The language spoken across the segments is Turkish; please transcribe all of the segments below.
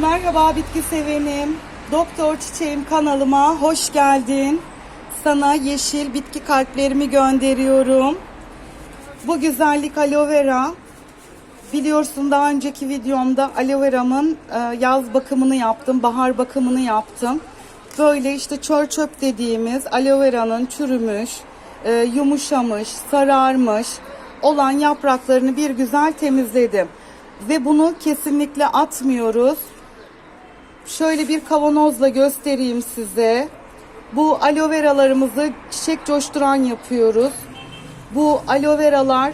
Merhaba bitki sevenim. Doktor Çiçeğim kanalıma hoş geldin. Sana yeşil bitki kalplerimi gönderiyorum. Bu güzellik aloe vera. Biliyorsun daha önceki videomda aloe veramın e, yaz bakımını yaptım, bahar bakımını yaptım. Böyle işte çöl çöp dediğimiz aloe veranın çürümüş, e, yumuşamış, sararmış olan yapraklarını bir güzel temizledim. Ve bunu kesinlikle atmıyoruz. Şöyle bir kavanozla göstereyim size. Bu aloe veralarımızı çiçek coşturan yapıyoruz. Bu aloe veralar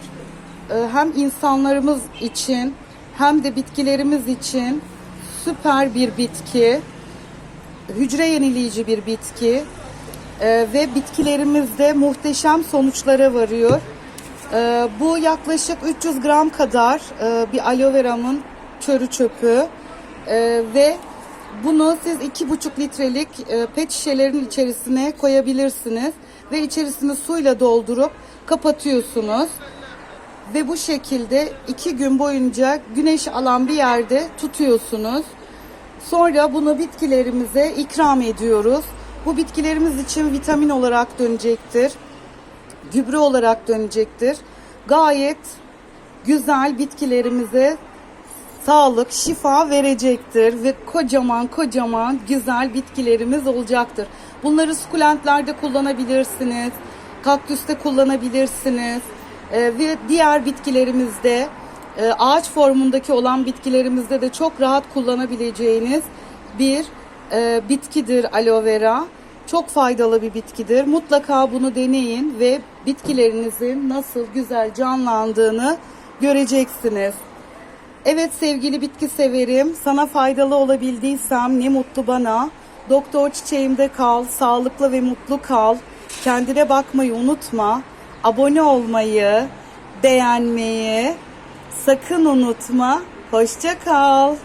e, hem insanlarımız için hem de bitkilerimiz için süper bir bitki. Hücre yenileyici bir bitki. E, ve bitkilerimizde muhteşem sonuçlara varıyor. E, bu yaklaşık 300 gram kadar bir aloe veramın çörü çöpü ve bunu siz 2,5 litrelik e, pet şişelerin içerisine koyabilirsiniz ve içerisini suyla doldurup kapatıyorsunuz ve bu şekilde iki gün boyunca güneş alan bir yerde tutuyorsunuz. Sonra bunu bitkilerimize ikram ediyoruz. Bu bitkilerimiz için vitamin olarak dönecektir. Gübre olarak dönecektir. Gayet güzel bitkilerimize sağlık, şifa verecektir ve kocaman kocaman güzel bitkilerimiz olacaktır. Bunları sukulentlerde kullanabilirsiniz, kaktüste kullanabilirsiniz Ee, ve diğer bitkilerimizde e, ağaç formundaki olan bitkilerimizde de çok rahat kullanabileceğiniz bir e, bitkidir aloe vera. Çok faydalı bir bitkidir. Mutlaka bunu deneyin ve bitkilerinizin nasıl güzel canlandığını göreceksiniz. Evet sevgili bitki severim, sana faydalı olabildiysem ne mutlu bana. Doktor çiçeğimde kal, sağlıklı ve mutlu kal. Kendine bakmayı unutma. Abone olmayı, beğenmeyi sakın unutma. Hoşça kal.